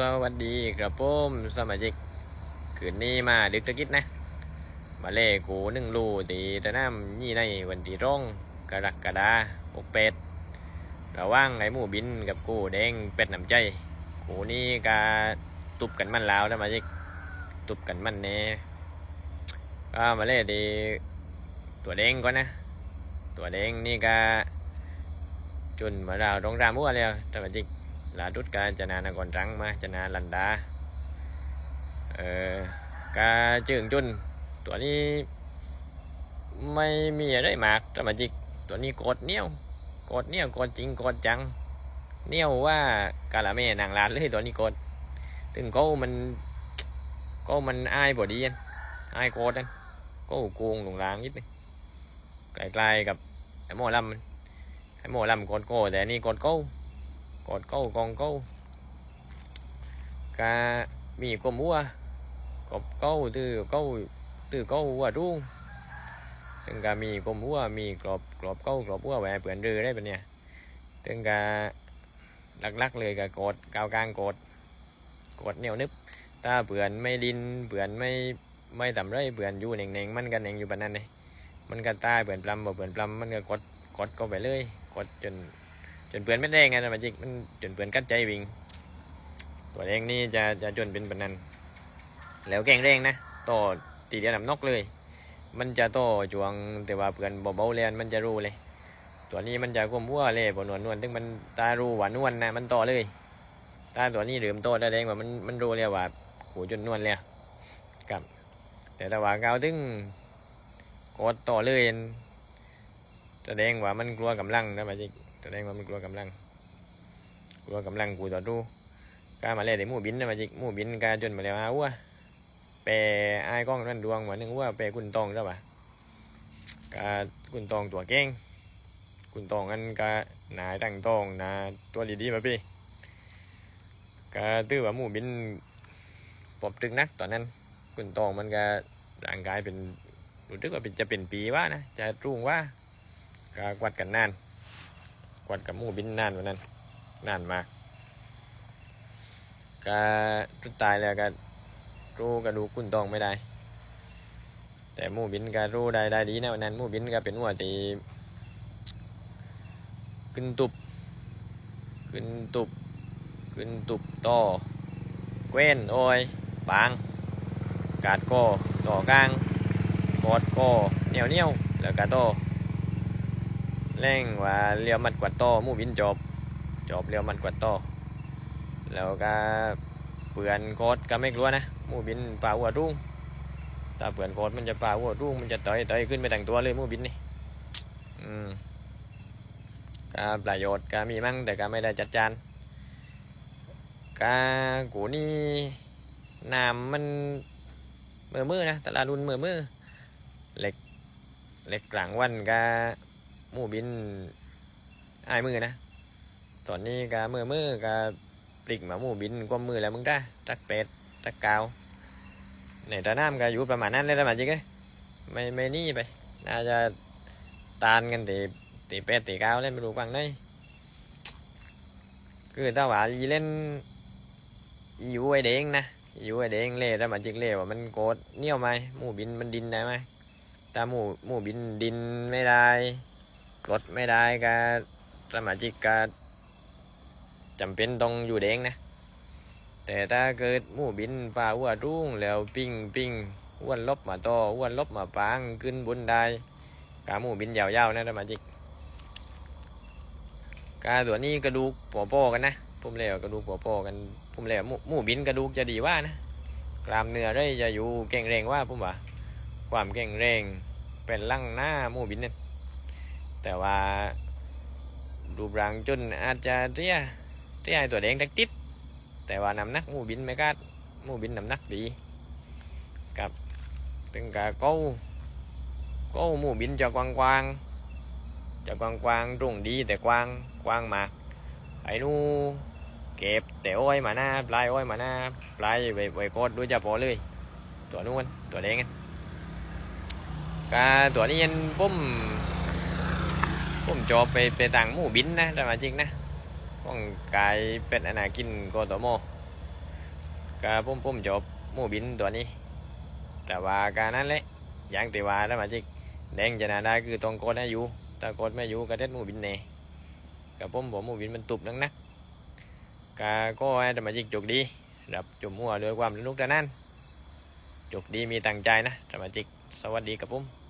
สวัสดีครับผมสมาชิกคืนนี้มาดึกตะกิดนะ มาเล่กูหนึ่งลูตีตะน้ำยี่ในวันที่ร่องกระลักฎาหกเป็ดระว่างไอ้หมูบินกับกูแดงเป็ดน้ำใจกูนี่กาตุบกันมันแล้วนะมาชิกตุบกันมันเน่ก็มาเล่ตีตัวแดงก่อนนะ ตัวแดงนี่กาจนมาเราตรงรามวัวแล้วแต่มาจิก là rút ca cho nên là còn trắng mà cho nên lần đá ờ, ca trường chun ตัวนี้ไม่มีอะไรมากแต่มาจิกตัวนี้กดเนี้ยวกดเนี้ยวกดจริงกดจังเนี้ยวว่ากาละแม่นางลานเลยตัวนี้กดถึงเขามันก็มันอายบ่ดีอันอายกดอันก็โก งหลงลางนิดนึงใกล้ๆกับไอ้หมอลมันไอ้หมอลำกดโก้แต่อันนี่กดโก้อด câu còn câu cá mì có mua có câu từ câu từ câu và ruông ถึงกามีกลมหัวมีกรอบกรอบเก้ากรอบหัวแหวเปลือนเรือได้ปะเนี่ยถึงกาลักๆเลยกากดกาวกลางกดกดเหนียวนึบถ้าเปลือนไม่ดินเปลือนไม่ไม่ต่ำไรเปลือนอยู่เน่งๆมันกันเน่งอยู่ปะนั้นเลยมันก็ตาเปลือนปลำบ่เปลือนปลำมันก็กดกดก็ไปเลย กดจน จนเปื่อนไม่แดงไงนะมันจิกมันจนเปื่อนกัดใจวิ่ง ตัวแดงนี่จะจะจนเป็นปนนันแล้วแกงแรงนะต่อตีเดียวลำนกเลย มันจะโตจวงแต่ว่าเปื่อนเบาๆเลยมันจะรู้เลย ตัวนี้มันจะก้มวัวเลยบนวลนวลถึงมันตารู้หวานนวลนะมันโตเลยตาตัวนี้เหลือมโตได้แดงว่ามันมันรู้เลยว่าหูจนนวลเลยกับ แต่ถ้าว่าเกาถึงกดต่อเลยแสดงว่ามันกลัวกำลังนะมันจิ แสดงว่ามันกลัวกำลัง กลัวกำลังกูต่อดูกามาเล่แต่หมู่บินนะมาจิกหมู่บินกาจนมาแล้วอาวัวแปรไอ้กล้องนั่นดวงว่านึงว่าแปรกุนตองใช่ปะกากุนตองตัวเก่งกุนตองอันกาหนาตั้งตองหนาตัวดีๆมาพี่กาตื้อว่าหมู่บินปอบตึกนักตอนนั้นกุนตองมันก็ร่างกายเป็นรู้สึกว่าเป็นจะเป็นปีว่านะจะรุ่งว่ากากวัดกันนาน กวัดกับมูบินนานว่านั้นนานมากก็ทุดตายแล้วก็รู้กระดูกุ้นตองไม่ได้ แต่มูบินก็รู้ได้ได้ดีนะวันนั้นมูบินก็เป็นหัวตีขึ้นตุบขึ้นตุบขึ้นตุบต่อเกว้นโอ้ยบาง กาดก็ต่อกลางกอดก็เหนียวเหนียวแล้วก็โต แรงว่าเลี้ยวมันกวาดโตมูบินจบ จบเลี้ยวมันกวาดโตแล้วก็เปลือนโคดก็ไม่กลัวนะมูบินป่าหัวรุ่งถ้าเปลือนโคดมันจะป่าหัวรุ่งมันจะต่อยต่อยขึ้นไปแต่งตัวเลยมูบินนี่อืมก็ประโยชน์ก็มีมั่งแต่ก็ไม่ได้จัดจานก็กูนี่น้ำมันเมื่อมือนะตลาดรุ่นเมื่อมือเหล็กเหล็กกลางวันก็ หมู่บินอายมือนะ ตอนนี้กามือมือกาปลิกมาหมู่บินกว่ามือแล้วมึงได้ตักเป็ดตักกาวในตาน้ำก็อยู่ประมาณนั้นเลยประมาณจริงไงไม่ไม่นี่ไป น่าจะตานกันตีตีเป็ดตีกาวเล่นไม่รู้กวางไหนคือถ้าว่าอีเล่นอยู่ไอเด้งนะอยู่ไอเด้งเล่แล้วมาจิกเล่ว่ามันโกดเนี้ยวไหมหมู่บินมันดินได้ไหมถ้าหมูหมู่บินดินไม่ได้ กดไม่ได้ก็สมาชิกก็จำเป็นต้องอยู่แดงนะ แต่ถ้าเกิดหมูบินป่าอ้วนรุ่งแล้วปิ้งปิ้งอ้วนลบมาต่ออ้วนลบมาปางขึ้นบนได้กาหมูบินยาวๆนะสมาชิกกาตัวนี้กระดูกปอปอกันนะผมเหลวกระดูกปอปอกันผมเลี้ยวหมูหมูบินกระดูกจะดีว่านะกรามเนื้อได้จะอยู่แข็งแรงว่าผมว่าความแข็งแรงเป็นลั่งหน้าหมูบินเนี่ย แต่ว่ารูปร่างจนอาจจะเตี้ยเตี้ยตัวแดงตักติดแต่ว่าน้ำหนักมูบินไม่กล้าหมูบินน้ำหนักดีกับถึงกับก้ก้มูบินจะกว้างกว้างจะกว้างกว้างๆตรงดีแต่กว้างกว้างมากไอ้นู่เก็บแต่อ้อยมาหน้าปลายอ้อยมาหน้าปลายไว้ไว้กดด้วยจะพอเลย ตัวนู้นตัวแดงอะกาตัวนี้ยันปุ้ม ปุ้มจอบไปไปต่างหมู่บินนะแต่มาจริงนะป้องกายเป็ดอนากินโกตโมกาผมผมจบหมูบินตัวนี้ แต่ว่าการนั้นแหละอย่างต่ว่าถ้ามาจิกแดงจะนาได้คือต้องกดให้อยู่ถ้ากดไม่อยู่ก็เด็ดหมูบินเน่กับผมผมหมูบินมันตุบนักนักกาก็ให้ธรมาจิกจกดีรับจุ่มหัวด้วยความสนุกแต่นั้นจกดีมีตั้งใจนะธรมาจิกสวัสดีกับผม